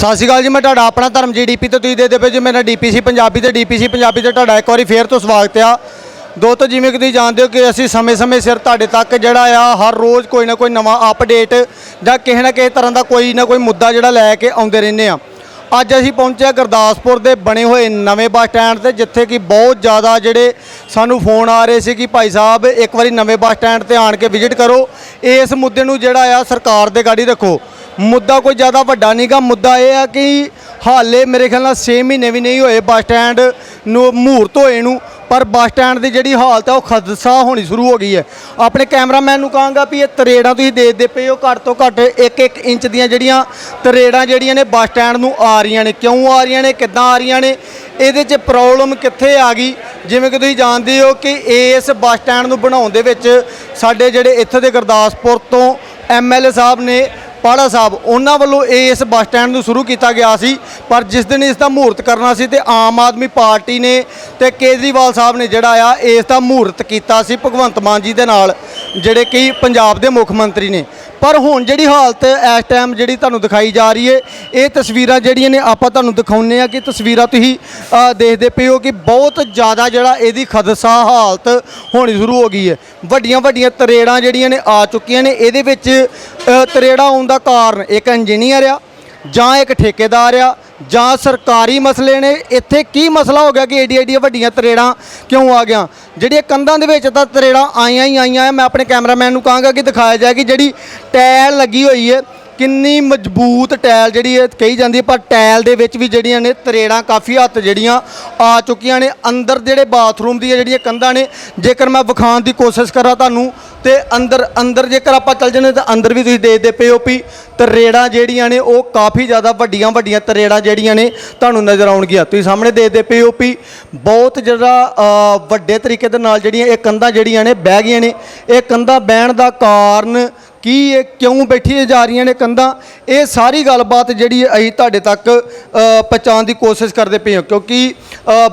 ਸਤਿ ਸ਼੍ਰੀ ਅਕਾਲ ਜੀ, ਮੈਂ ਤੁਹਾਡਾ ਆਪਣਾ ਧਰਮ ਜੀ ਡੀਪੀ ਤੇ ਤੁਸੀਂ ਦੇਖਦੇ ਪਏ ਜੀ, ਮੇਰਾ ਡੀਪੀਸੀ ਪੰਜਾਬੀ ਤੇ ਡੀਪੀਸੀ ਪੰਜਾਬੀ ਤੇ ਤੁਹਾਡਾ ਇੱਕ ਵਾਰੀ ਫੇਰ ਤੋਂ ਸਵਾਗਤ ਆ। ਦੋਸਤੋ ਜਿਵੇਂ ਕਿ ਤੁਸੀਂ ਜਾਣਦੇ ਹੋ ਕਿ ਅਸੀਂ ਸਮੇਂ-ਸਮੇਂ ਸਿਰ ਤੁਹਾਡੇ ਤੱਕ ਜਿਹੜਾ ਆ, ਹਰ ਰੋਜ਼ ਕੋਈ ਨਾ ਕੋਈ ਨਵਾਂ ਅਪਡੇਟ ਜਾਂ ਕਿਸੇ ਨਾ ਕਿਸੇ ਤਰ੍ਹਾਂ ਦਾ ਕੋਈ ਨਾ ਕੋਈ ਮੁੱਦਾ ਜਿਹੜਾ ਲੈ ਕੇ ਆਉਂਦੇ ਰਹਿੰਦੇ ਆ। ਅੱਜ ਅਸੀਂ ਪਹੁੰਚਿਆ ਗੁਰਦਾਸਪੁਰ ਦੇ ਬਣੇ ਹੋਏ ਨਵੇਂ ਬੱਸ ਸਟੈਂਡ ਤੇ, ਜਿੱਥੇ ਕਿ ਬਹੁਤ ਜ਼ਿਆਦਾ ਜਿਹੜੇ ਸਾਨੂੰ ਫੋਨ ਆ ਰਹੇ ਸੀ ਕਿ ਭਾਈ ਸਾਹਿਬ, ਇੱਕ ਵਾਰੀ ਨਵੇਂ ਬੱਸ ਸਟੈਂਡ ਤੇ ਆਣ ਕੇ ਵਿਜ਼ਿਟ ਕਰੋ। ਇਸ ਮੁੱਦੇ ਨੂੰ ਜਿਹੜਾ ਆ ਸਰਕਾਰ ਦੇ ਗਾੜੀ ਰੱਖੋ। ਮੁੱਦਾ ਕੋਈ ਜ਼ਿਆਦਾ ਵੱਡਾ ਨਹੀਂਗਾ। ਮੁੱਦਾ ਇਹ ਆ ਕਿ ਹਾਲੇ ਮੇਰੇ ਖਿਆਲ ਨਾਲ 6 ਮਹੀਨੇ ਵੀ ਨਹੀਂ ਹੋਏ ਬੱਸ ਸਟੈਂਡ ਨੂੰ ਮਹੂਰਤ ਹੋਏ ਨੂੰ, ਪਰ ਬੱਸ ਸਟੈਂਡ ਦੀ ਜਿਹੜੀ ਹਾਲਤ ਹੈ ਉਹ ਖਦਸ਼ਾ ਹੋਣੀ ਸ਼ੁਰੂ ਹੋ ਗਈ ਹੈ। ਆਪਣੇ ਕੈਮਰਾਮੈਨ ਨੂੰ ਕਹਾਂਗਾ ਵੀ ਇਹ ਤਰੇੜਾਂ ਤੁਸੀਂ ਦੇਖਦੇ ਪਏ ਹੋ, ਘੱਟ ਤੋਂ ਘੱਟ 1-1 ਇੰਚ ਦੀਆਂ ਜਿਹੜੀਆਂ ਤਰੇੜਾਂ ਜਿਹੜੀਆਂ ਨੇ ਬੱਸ ਸਟੈਂਡ ਨੂੰ ਆ ਰਹੀਆਂ ਨੇ। ਕਿਉਂ ਆ ਰਹੀਆਂ ਨੇ, ਕਿੱਦਾਂ ਆ ਰਹੀਆਂ ਨੇ, ਇਹਦੇ 'ਚ ਪ੍ਰੋਬਲਮ ਕਿੱਥੇ ਆ ਗਈ? ਜਿਵੇਂ ਕਿ ਤੁਸੀਂ ਜਾਣਦੇ ਹੋ ਕਿ ਇਸ ਬੱਸ ਸਟੈਂਡ ਨੂੰ ਬਣਾਉਣ ਦੇ ਵਿੱਚ ਸਾਡੇ ਜਿਹੜੇ ਇੱਥੇ ਦੇ ਗੁਰਦਾਸਪੁਰ ਤੋਂ ਐਮਐਲਏ ਸਾਹਿਬ ਨੇ ਪਾੜਾ ਸਾਹਿਬ, ਉਹਨਾਂ ਵੱਲੋਂ ਇਹ ਇਸ ਬੱਸ ਸਟੈਂਡ ਨੂੰ ਸ਼ੁਰੂ ਕੀਤਾ ਗਿਆ ਸੀ, ਪਰ ਜਿਸ ਦਿਨ ਇਸ ਦਾ ਮਹੂਰਤ ਕਰਨਾ ਸੀ ਤੇ ਆਮ ਆਦਮੀ ਪਾਰਟੀ ਨੇ ਤੇ ਕੇਜਰੀਵਾਲ ਸਾਹਿਬ ਨੇ ਜਿਹੜਾ ਆ, ਇਸ ਦਾ ਮਹੂਰਤ ਕੀਤਾ ਸੀ ਭਗਵੰਤ ਮਾਨ ਜੀ ਦੇ ਨਾਲ। ਜਿਹੜੇ ਕਿ ਪੰਜਾਬ ਦੇ ਮੁੱਖ ਮੰਤਰੀ ਨੇ। ਪਰ ਹੁਣ ਜਿਹੜੀ ਹਾਲਤ ਇਸ ਟਾਈਮ ਜਿਹੜੀ ਤੁਹਾਨੂੰ ਦਿਖਾਈ ਜਾ ਰਹੀ ਹੈ ਇਹ ਤਸਵੀਰਾਂ ਜਿਹੜੀਆਂ ਨੇ ਆਪਾਂ ਤੁਹਾਨੂੰ ਦਿਖਾਉਂਦੇ ਆ ਕਿ ਤਸਵੀਰਾਂ ਤੁਸੀਂ ਦੇਖਦੇ ਪਏ ਹੋ ਕਿ ਬਹੁਤ ਜ਼ਿਆਦਾ ਜਿਹੜਾ ਇਹਦੀ ਖਦਸ਼ਾ ਹਾਲਤ ਹੋਣੀ ਸ਼ੁਰੂ ਹੋ ਗਈ ਹੈ ਵੱਡੀਆਂ ਵੱਡੀਆਂ ਤਰੇੜਾਂ ਜਿਹੜੀਆਂ ਨੇ ਆ ਚੁੱਕੀਆਂ ਨੇ ਇਹਦੇ ਵਿੱਚ ਅ, ਤਰੇੜਾਂ ਆਉਣ ਦਾ ਕਾਰਨ ਇੱਕ ਇੰਜੀਨੀਅਰ ਆ ਜਾਂ ਇੱਕ ਠੇਕੇਦਾਰ ਆ ਜਾਂ ਸਰਕਾਰੀ ਮਸਲੇ ਨੇ, ਇੱਥੇ ਕੀ ਮਸਲਾ ਹੋ ਗਿਆ ਕਿ ਏਡੀ ਏਡੀਆਂ ਵੱਡੀਆਂ ਤਰੇੜਾਂ ਕਿਉਂ ਆ ਗਿਆ ਜਿਹੜੀਆਂ ਕੰਧਾਂ ਦੇ ਵਿੱਚ ਤਾਂ ਤਰੇੜਾਂ ਆਈਆਂ ਹੀ ਆਈਆਂ ਆ। ਮੈਂ ਆਪਣੇ ਕੈਮਰਾਮੈਨ ਨੂੰ ਕਹਾਂਗਾ ਕਿ ਦਿਖਾਇਆ ਜਾਏ ਕਿ ਜਿਹੜੀ ਟਾਇਲ ਲੱਗੀ ਹੋਈ ਹੈ ਕਿੰਨੀ ਮਜ਼ਬੂਤ ਟਾਇਲ ਜਿਹੜੀ ਹੈ ਕਹੀ ਜਾਂਦੀ ਹੈ, ਪਰ ਟਾਇਲ ਦੇ ਵਿੱਚ ਵੀ ਜਿਹੜੀਆਂ ਨੇ ਤਰੇੜਾਂ ਕਾਫੀ ਹੱਥ ਜਿਹੜੀਆਂ ਆ ਚੁੱਕੀਆਂ ਨੇ। ਅੰਦਰ ਜਿਹੜੇ ਬਾਥਰੂਮ ਦੀਆਂ ਜਿਹੜੀਆਂ ਕੰਧਾਂ ਨੇ, ਜੇਕਰ ਮੈਂ ਵਿਖਾਉਣ ਦੀ ਕੋਸ਼ਿਸ਼ ਕਰਾਂ ਤੁਹਾਨੂੰ, ਤੇ ਅੰਦਰ ਅੰਦਰ ਜੇਕਰ ਆਪਾਂ ਚੱਲ ਜੰਨੇ ਤਾਂ ਅੰਦਰ ਵੀ ਤੁਸੀਂ ਦੇਖਦੇ ਪਏ ਹੋ ਵੀ ਤਰੇੜਾਂ ਜਿਹੜੀਆਂ ਨੇ, ਉਹ ਕਾਫੀ ਜ਼ਿਆਦਾ ਵੱਡੀਆਂ ਵੱਡੀਆਂ ਤਰੇੜਾਂ ਜਿਹੜੀਆਂ ਨੇ ਤੁਹਾਨੂੰ ਨਜ਼ਰ ਆਉਣਗੀਆਂ। ਤੁਸੀਂ ਸਾਹਮਣੇ ਦੇਖਦੇ ਪਏ ਹੋ ਵੀ ਬਹੁਤ ਜਿਹੜਾ ਵੱਡੇ ਤਰੀਕੇ ਦੇ ਨਾਲ ਜਿਹੜੀਆਂ ਇਹ ਕੰਧਾਂ ਜਿਹੜੀਆਂ ਨੇ, ਬਹਿ ਗਈਆਂ ਨੇ। ਇਹ ਕੰਧਾਂ ਬਹਿਣ ਦਾ ਕਾਰਨ ਕੀ ਇਹ ਕਿਉਂ ਬੈਠੀਆਂ ਜਾ ਰਹੀਆਂ ਨੇ ਕੰਧਾਂ? ਇਹ ਸਾਰੀ ਗੱਲਬਾਤ ਜਿਹੜੀ ਅਸੀਂ ਤੁਹਾਡੇ ਤੱਕ ਪਹੁੰਚਾਉਣ ਦੀ ਕੋਸ਼ਿਸ਼ ਕਰਦੇ ਪਏ ਹਾਂ। ਕਿਉਂਕਿ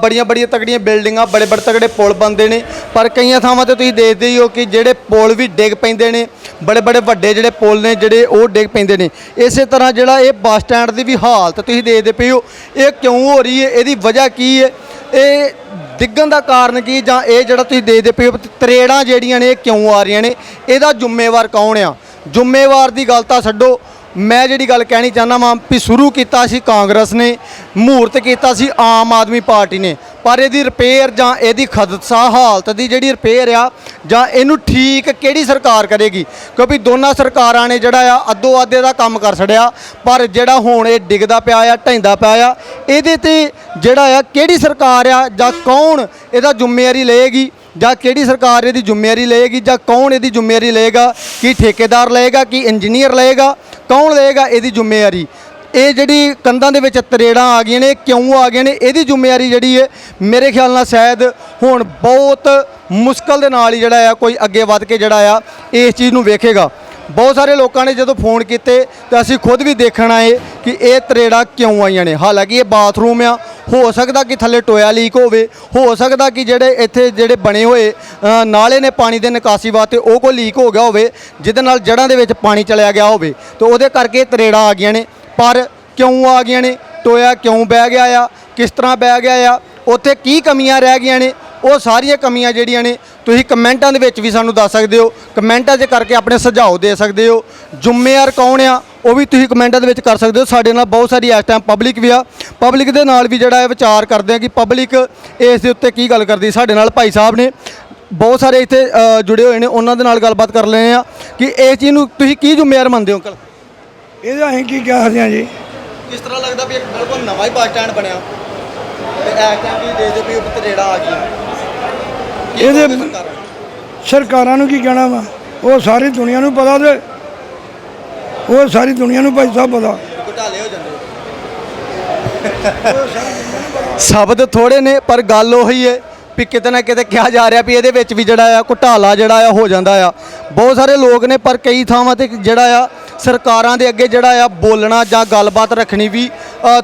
ਬੜੀਆਂ ਬੜੀਆਂ ਤਕੜੀਆਂ ਬਿਲਡਿੰਗਾਂ, ਬੜੇ ਬੜੇ ਤਕੜੇ ਪੁਲ ਬਣਦੇ ਨੇ। ਪਰ ਕਈਆਂ ਥਾਵਾਂ ਤੇ ਤੁਸੀਂ ਦੇਖਦੇ ਹੀ ਹੋ ਕਿ ਜਿਹੜੇ ਪੁਲ ਵੀ ਡਿੱਗ ਪੈਂਦੇ ਨੇ, ਬੜੇ ਬੜੇ ਵੱਡੇ ਜਿਹੜੇ ਪੁਲ ਨੇ ਜਿਹੜੇ ਉਹ ਡਿੱਗ ਪੈਂਦੇ ਨੇ। ਇਸੇ ਤਰ੍ਹਾਂ ਜਿਹੜਾ ਇਹ ਬੱਸ ਸਟੈਂਡ ਦੀ ਵੀ ਹਾਲਤ ਤੁਸੀਂ ਦੇਖਦੇ ਪਏ ਹੋ, ਇਹ ਕਿਉਂ ਹੋ ਰਹੀ ਹੈ? ਇਹਦੀ ਵਜ੍ਹਾ ਕੀ ਹੈ? ਇਹ ਡਿੱਗਣ ਦਾ ਕਾਰਨ ਕੀ ਜਾਂ ਇਹ ਜਿਹੜਾ ਤੁਸੀਂ ਦੇਖਦੇ ਪਏ ਹੋ ਤਰੇੜਾਂ ਜਿਹੜੀਆਂ ਨੇ ਇਹ ਕਿਉਂ ਆ ਰਹੀਆਂ ਨੇ? ਇਹਦਾ ਜ਼ਿੰਮੇਵਾਰ ਕੌਣ ਆ? ਜ਼ਿੰਮੇਵਾਰ ਦੀ ਗੱਲ ਤਾਂ ਛੱਡੋ। ਮੈਂ ਜਿਹੜੀ ਗੱਲ ਕਹਿਣੀ ਚਾਹੁੰਦਾ ਵਾਂ ਵੀ ਸ਼ੁਰੂ ਕੀਤਾ ਸੀ ਕਾਂਗਰਸ ਨੇ ਮਹੂਰਤ ਕੀਤਾ ਸੀ ਆਮ ਆਦਮੀ ਪਾਰਟੀ ਨੇ। ਪਰ ਇਹਦੀ ਰਿਪੇਅਰ ਜਾਂ ਇਹਦੀ ਖਦਸ਼ਾ ਹਾਲਤ ਦੀ ਜਿਹੜੀ ਰਿਪੇਅਰ ਆ, ਜਾਂ ਇਹਨੂੰ ਠੀਕ ਕਿਹੜੀ ਸਰਕਾਰ ਕਰੇਗੀ? ਕਿਉਂਕਿ ਦੋਨਾਂ ਸਰਕਾਰਾਂ ਨੇ ਜਿਹੜਾ ਆ, ਅੱਧੋ ਅੱਧੇ ਦਾ ਕੰਮ ਕਰ ਛੜਿਆ ਪਰ ਜਿਹੜਾ ਹੁਣ ਇਹ ਡਿੱਗਦਾ ਪਿਆ ਆ ਢੈਂਦਾ ਪਿਆ ਆ, ਇਹਦੇ ਤੇ ਜਿਹੜਾ ਆ, ਕਿਹੜੀ ਸਰਕਾਰ ਆ, ਜਾਂ ਕੌਣ ਇਹਦਾ ਜ਼ਿੰਮੇਵਾਰੀ ਲਏਗੀ? ਜਾਂ ਕਿਹੜੀ ਸਰਕਾਰ ਇਹਦੀ ਜ਼ਿੰਮੇਵਾਰੀ ਲਏਗੀ? ਜਾਂ ਕੌਣ ਇਹਦੀ ਜ਼ਿੰਮੇਵਾਰੀ ਲਏਗਾ? ਕੀ ਠੇਕੇਦਾਰ ਲਏਗਾ? ਕੀ ਇੰਜੀਨੀਅਰ ਲਏਗਾ? ਕੌਣ ਲਏਗਾ ਇਹਦੀ ਜ਼ਿੰਮੇਵਾਰੀ? ਇਹ ਜਿਹੜੀ ਕੰਧਾਂ ਦੇ ਵਿੱਚ ਤਰੇੜਾਂ ਆ ਗਈਆਂ ਨੇ ਕਿਉਂ ਆ ਗਈਆਂ ਨੇ, ਇਹਦੀ ਜ਼ਿੰਮੇਵਾਰੀ ਜਿਹੜੀ ਹੈ, ਮੇਰੇ ਖਿਆਲ ਨਾਲ ਸ਼ਾਇਦ ਹੁਣ ਬਹੁਤ ਮੁਸ਼ਕਲ ਦੇ ਨਾਲ ਹੀ ਜਿਹੜਾ ਆ, ਕੋਈ ਅੱਗੇ ਵੱਧ ਕੇ ਜਿਹੜਾ ਆ, ਇਸ ਚੀਜ਼ ਨੂੰ ਵੇਖੇਗਾ। ਬਹੁਤ ਸਾਰੇ ਲੋਕਾਂ ਨੇ ਜਦੋਂ ਫੋਨ ਕੀਤੇ, ਤਾਂ ਅਸੀਂ ਖੁਦ ਵੀ ਦੇਖਣਾ ਏ ਕਿ ਇਹ ਤਰੇੜਾਂ ਕਿਉਂ ਆਈਆਂ ਨੇ। ਹਾਲਾਂਕਿ ਇਹ ਬਾਥਰੂਮ ਆ, ਹੋ ਸਕਦਾ ਕਿ ਥੱਲੇ ਟੋਇਆ ਲੀਕ ਹੋਵੇ, ਹੋ ਸਕਦਾ ਕਿ ਜਿਹੜੇ ਇੱਥੇ ਜਿਹੜੇ ਬਣੇ ਹੋਏ ਨਾਲੇ ਨੇ ਪਾਣੀ ਦੇ ਨਿਕਾਸੀ ਵਾਸਤੇ, ਉਹ ਕੋਈ ਲੀਕ ਹੋ ਗਿਆ ਹੋਵੇ, ਜਿਹਦੇ ਨਾਲ ਜੜ੍ਹਾਂ ਦੇ ਵਿੱਚ ਪਾਣੀ ਚਲਿਆ ਗਿਆ ਹੋਵੇ, ਤੇ ਉਹਦੇ ਕਰਕੇ ਇਹ ਤਰੇੜਾਂ ਆ ਗਈਆਂ ਨੇ। ਪਰ ਕਿਉਂ ਆ ਗਈਆਂ ਨੇ? ਟੋਇਆ ਕਿਉਂ ਬਹਿ ਗਿਆ ਆ? ਕਿਸ ਤਰ੍ਹਾਂ ਬਹਿ ਗਿਆ ਆ? ਉੱਥੇ ਕੀ ਕਮੀਆਂ ਰਹਿ ਗਈਆਂ ਨੇ? ਉਹ ਸਾਰੀਆਂ ਕਮੀਆਂ ਜਿਹੜੀਆਂ ਨੇ, ਤੁਸੀਂ ਕਮੈਂਟਾਂ ਦੇ ਵਿੱਚ ਵੀ ਸਾਨੂੰ ਦੱਸ ਸਕਦੇ ਹੋ। ਕਮੈਂਟਾਂ 'ਚ ਕਰਕੇ ਆਪਣੇ ਸੁਝਾਅ ਦੇ ਸਕਦੇ ਹੋ। ਜ਼ਿੰਮੇਵਾਰ ਕੌਣ ਆ, ਉਹ ਵੀ ਤੁਸੀਂ ਕਮੈਂਟਾਂ ਦੇ ਵਿੱਚ ਕਰ ਸਕਦੇ ਹੋ। ਸਾਡੇ ਨਾਲ ਬਹੁਤ ਸਾਰੀ ਇਸ ਟਾਈਮ ਪਬਲਿਕ ਵੀ ਆ। ਪਬਲਿਕ ਦੇ ਨਾਲ ਵੀ ਜਿਹੜਾ ਇਹ ਵਿਚਾਰ ਕਰਦੇ ਆ ਕਿ ਪਬਲਿਕ ਇਸ ਦੇ ਉੱਤੇ ਕੀ ਗੱਲ ਕਰਦੀ? ਸਾਡੇ ਨਾਲ ਭਾਈ ਸਾਹਿਬ ਨੇ ਬਹੁਤ ਸਾਰੇ ਇੱਥੇ ਜੁੜੇ ਹੋਏ ਨੇ। ਉਹਨਾਂ ਦੇ ਨਾਲ ਗੱਲਬਾਤ ਕਰ ਲੈਣੇ ਆ ਕਿ ਇਸ ਚੀਜ਼ ਨੂੰ ਤੁਸੀਂ ਕੀ ਜ਼ਿੰਮੇਵਾਰ ਮੰਨਦੇ ਹੋ, ਅੰਕਲ? ਇਹਦਾ ਅਸੀਂ ਕੀ ਕਹਿ ਸਕਦੇ ਹਾਂ ਜੀ? ਕਿਸ ਤਰ੍ਹਾਂ ਲੱਗਦਾ ਵੀ ਇੱਕ ਬਿਲਕੁਲ ਨਵਾਂ ਹੀ ਬੱਸ ਸਟੈਂਡ ਬਣਿਆ? ਤੇ ਟਾਈਮ ਵੀ ਦੇ ਦੇ ਵੀ ਉੱਤੇ ਰੇੜਾ ਆ ਗਈ ਇਹਦੇ ਸਰਕਾਰਾਂ ਨੂੰ? ਕੀ ਕਹਿਣਾ ਵਾ? ਉਹ ਸਾਰੀ ਦੁਨੀਆ ਨੂੰ ਪਤਾ ਤੇ ਉਹ ਸਾਰੀ ਦੁਨੀਆ ਨੂੰ ਭਾਈ ਸਾਹਿਬ ਪਤਾ। ਘੁਟਾਲੇ ਹੋ ਜਾਂਦੇ ਸ਼ਬਦ ਥੋੜੇ ਨੇ ਪਰ ਗੱਲ ਉਹੀ ਹੈ ਵੀ ਕਿਤੇ ਨਾ ਕਿਤੇ ਕਿਹਾ ਜਾ ਰਿਹਾ ਵੀ ਇਹਦੇ ਵਿੱਚ ਵੀ ਜਿਹੜਾ ਆ ਘੁਟਾਲਾ ਜਿਹੜਾ ਆ ਹੋ ਜਾਂਦਾ ਆ। ਬਹੁਤ ਸਾਰੇ ਲੋਕ ਨੇ ਪਰ ਕਈ ਥਾਵਾਂ ਤੇ ਜਿਹੜਾ ਆ ਸਰਕਾਰਾਂ ਦੇ ਅੱਗੇ ਜਿਹੜਾ ਆ ਬੋਲਣਾ ਜਾਂ ਗੱਲਬਾਤ ਰੱਖਣੀ ਵੀ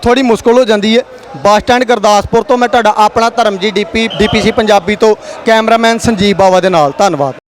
ਥੋੜੀ ਮੁਸ਼ਕਲ ਹੋ ਜਾਂਦੀ ਹੈ। ਬੱਸ ਸਟੈਂਡ ਗੁਰਦਾਸਪੁਰ ਤੋਂ ਮੈਂ ਤੁਹਾਡਾ ਆਪਣਾ ਧਰਮਜੀ ਡੀਪੀ, ਡੀਪੀਸੀ ਪੰਜਾਬੀ ਤੋਂ ਕੈਮਰਾਮੈਨ ਸੰਜੀਵ ਬਾਵਾ ਦੇ ਨਾਲ। ਧੰਨਵਾਦ।